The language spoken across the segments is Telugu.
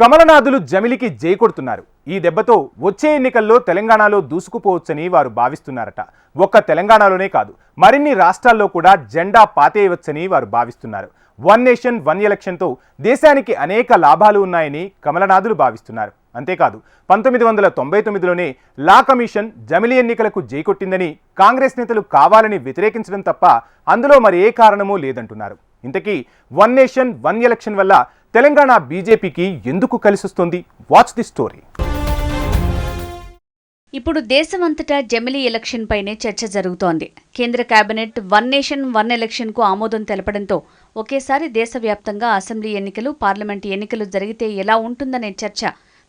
కమలనాథులు జమిలికి జై కొడుతున్నారు. ఈ దెబ్బతో వచ్చే ఎన్నికల్లో తెలంగాణలో దూసుకుపోవచ్చని వారు భావిస్తున్నారట. ఒక్క తెలంగాణలోనే కాదు మరిన్ని రాష్ట్రాల్లో కూడా జెండా పాతేయవచ్చని వారు భావిస్తున్నారు. వన్ నేషన్ వన్ ఎలక్షన్తో దేశానికి అనేక లాభాలు ఉన్నాయని కమలనాథులు భావిస్తున్నారు. అంతేకాదు పంతొమ్మిది వందల తొంభై తొమ్మిదిలోనే లా కమిషన్ జమిలి ఎన్నికలకు జై కొట్టిందని కాంగ్రెస్ నేతలు కావాలని వ్యతిరేకించడం తప్ప అందులో మరి ఏ కారణమూ లేదంటున్నారు. ఇంతకీ వన్ నేషన్ వన్ ఎలక్షన్ వల్ల తెలంగాణ బీజేపీకి ఎందుకు కలిసొస్తుంది? వాచ్ ది స్టోరీ ఇప్పుడు దేశమంతటా జమిలీ ఎలక్షన్ పైనే చర్చ జరుగుతోంది. కేంద్ర కేబినెట్ వన్ నేషన్ వన్ ఎలక్షన్కు ఆమోదం తెలపడంతో ఒకేసారి దేశవ్యాప్తంగా అసెంబ్లీ ఎన్నికలు పార్లమెంట్ ఎన్నికలు జరిగితే ఎలా ఉంటుందనే చర్చ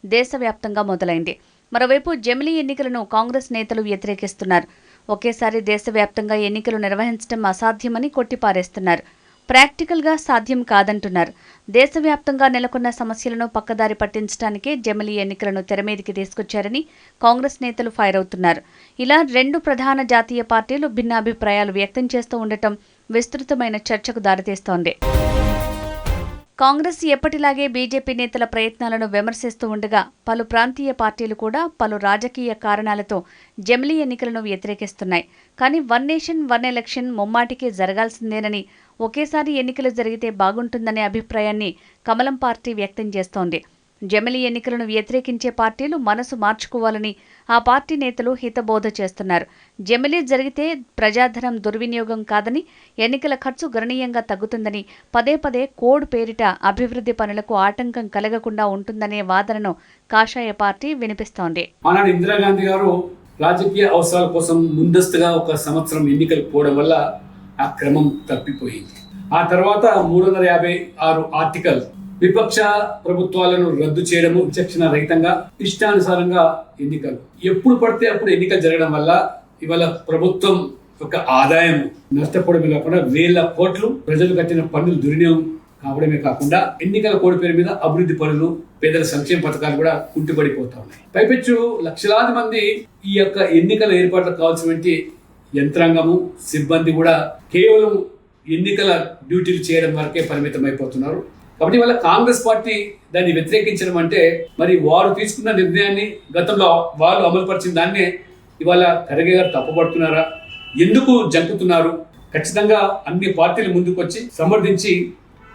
దేశవ్యాప్తంగా మొదలైంది. మరోవైపు జమిలీ ఎన్నికలను కాంగ్రెస్ నేతలు వ్యతిరేకిస్తున్నారు. ఒకేసారి దేశవ్యాప్తంగా ఎన్నికలు నిర్వహించడం అసాధ్యమని కొట్టిపారేస్తున్నారు. ప్రాక్టికల్గా సాధ్యం కాదంటున్నారు. దేశవ్యాప్తంగా నెలకొన్న సమస్యలను పక్కదారి పట్టించడానికే జమిలి ఎన్నికలను తెరమీదికి తీసుకొచ్చారని కాంగ్రెస్ నేతలు ఫైర్ అవుతున్నారు. ఇలా రెండు ప్రధాన జాతీయ పార్టీలు భిన్నాభిప్రాయాలు వ్యక్తం చేస్తూ ఉండటం విస్తృతమైన చర్చకు దారితీస్తోంది. కాంగ్రెస్ ఎప్పటిలాగే బీజేపీ నేతల ప్రయత్నాలను విమర్శిస్తూ ఉండగా పలు ప్రాంతీయ పార్టీలు కూడా పలు రాజకీయ కారణాలతో జమిలీ ఎన్నికలను వ్యతిరేకిస్తున్నాయి. కానీ వన్ నేషన్ వన్ ఎలక్షన్ ముమ్మాటికే జరగాల్సిందేనని ఒకేసారి ఎన్నికలు జరిగితే బాగుంటుందనే అభిప్రాయాన్ని కమలం పార్టీ వ్యక్తం చేస్తోంది. జమిలీ ఎన్నికలను వ్యతిరేకించే పార్టీలు మనసు మార్చుకోవాలని ఆ పార్టీ నేతలు హితబోధ చేస్తున్నారు. జమిలీ జరిగితే ప్రజాధనం దుర్వినియోగం కాదని ఎన్నికల ఖర్చు గణనీయంగా తగ్గుతుందని పదే పదే కోడ్ పేరిట అభివృద్ధి పనులకు ఆటంకం కలగకుండా ఉంటుందనే వాదనను కాషాయ పార్టీ వినిపిస్తోంది. ఇందిరాగాంధీ గారు రాజకీయ అవసరాల కోసం ముందస్తుగా ఒక సంవత్సరం ఎన్నికలు పోవడం వల్ల ఆ క్రమం తప్పిపోయింది. ఆ తర్వాత మూడు వందల యాభై ఆరు ఆర్టికల్ విపక్ష ప్రభుత్వాలను రద్దు చేయడము విచక్షణ రహితంగా ఇష్టానుసారంగా ఎన్నికలు. ఎప్పుడు పడితే అప్పుడు ఎన్నికలు జరగడం వల్ల ఇవాళ ప్రభుత్వం యొక్క ఆదాయం నష్టపోవడమే కాకుండా వేల కోట్లు ప్రజలు కట్టిన పన్నులు దుర్వినియోగం కావడమే కాకుండా ఎన్నికల కోడి పేరు మీద అభివృద్ధి పనులు పేదల సంక్షేమ పథకాలు కూడా కుంటుపడిపోతా ఉన్నాయి. పైపెచ్చు లక్షలాది మంది ఈ యొక్క ఎన్నికల ఏర్పాట్లకు కావాల్సినటువంటి యంత్రాంగము సిబ్బంది కూడా కేవలం ఎన్నికల డ్యూటీలు చేయడం వరకే పరిమితం అయిపోతున్నారు కాబట్టి వాళ్ళ కాంగ్రెస్ పార్టీ దాన్ని వ్యతిరేకించడం అంటే మరి వారు తీసుకున్న నిర్ణయాన్ని గతంలో వాళ్ళు అమలుపరిచిన దాన్నే ఇవాళ ఖర్గే గారు తప్పుపడుతున్నారా? ఎందుకు జంకుతున్నారు? ఖచ్చితంగా అన్ని పార్టీలు ముందుకు వచ్చి సమర్థించి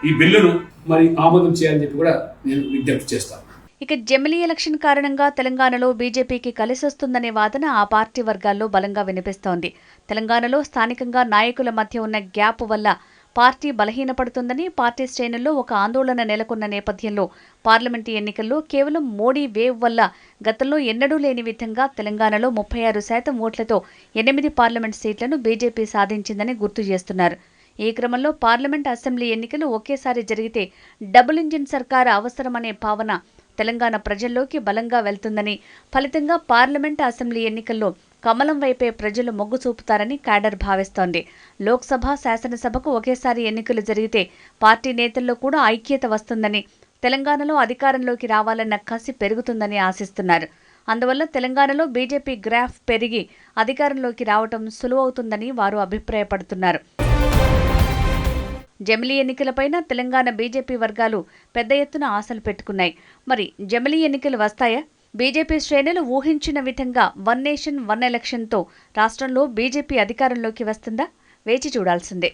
ఈ బిల్లును మరి ఆమోదం చేయాలని చెప్పి కూడా నేను విజ్ఞప్తి చేస్తాను. ఇక జమిలీ ఎలక్షన్ కారణంగా తెలంగాణలో బీజేపీకి కలిసొస్తుందనే వాదన ఆ పార్టీ వర్గాల్లో బలంగా వినిపిస్తోంది. తెలంగాణలో స్థానికంగా నాయకుల మధ్య ఉన్న గ్యాప్ వల్ల పార్టీ బలహీనపడుతుందని పార్టీ శ్రేణుల్లో ఒక ఆందోళన నెలకొన్న నేపథ్యంలో పార్లమెంటు ఎన్నికల్లో కేవలం మోడీ వేవ్ వల్ల గతంలో ఎన్నడూ లేని విధంగా తెలంగాణలో ముప్పై ఆరు శాతం ఓట్లతో ఎనిమిది పార్లమెంట్ సీట్లను బీజేపీ సాధించిందని గుర్తు చేస్తున్నారు. ఈ క్రమంలో పార్లమెంట్ అసెంబ్లీ ఎన్నికలు ఒకేసారి జరిగితే డబుల్ ఇంజిన్ సర్కార్ అవసరమనే భావన తెలంగాణ ప్రజల్లోకి బలంగా వెళ్తుందని ఫలితంగా పార్లమెంట్ అసెంబ్లీ ఎన్నికల్లో కమలం వైపే ప్రజలు మొగ్గు చూపుతారని క్యాడర్ భావిస్తోంది. లోక్సభ శాసనసభకు ఒకేసారి ఎన్నికలు జరిగితే పార్టీ నేతల్లో కూడా ఐక్యత వస్తుందని తెలంగాణలో అధికారంలోకి రావాలన్న కసి పెరుగుతుందని ఆశిస్తున్నారు. అందువల్ల తెలంగాణలో బీజేపీ గ్రాఫ్ పెరిగి అధికారంలోకి రావటం సులువవుతుందని వారు అభిప్రాయపడుతున్నారు. జమిలీ ఎన్నికలపైన తెలంగాణ బీజేపీ వర్గాలు పెద్ద ఎత్తున ఆశలు పెట్టుకున్నాయి. మరి జమిలీ ఎన్నికలు వస్తాయా? బీజేపీ శ్రేణులు ఊహించిన విధంగా వన్ నేషన్ వన్ ఎలక్షన్తో రాష్ట్రంలో బీజేపీ అధికారంలోకి వస్తుందా? వేచి చూడాల్సిందే.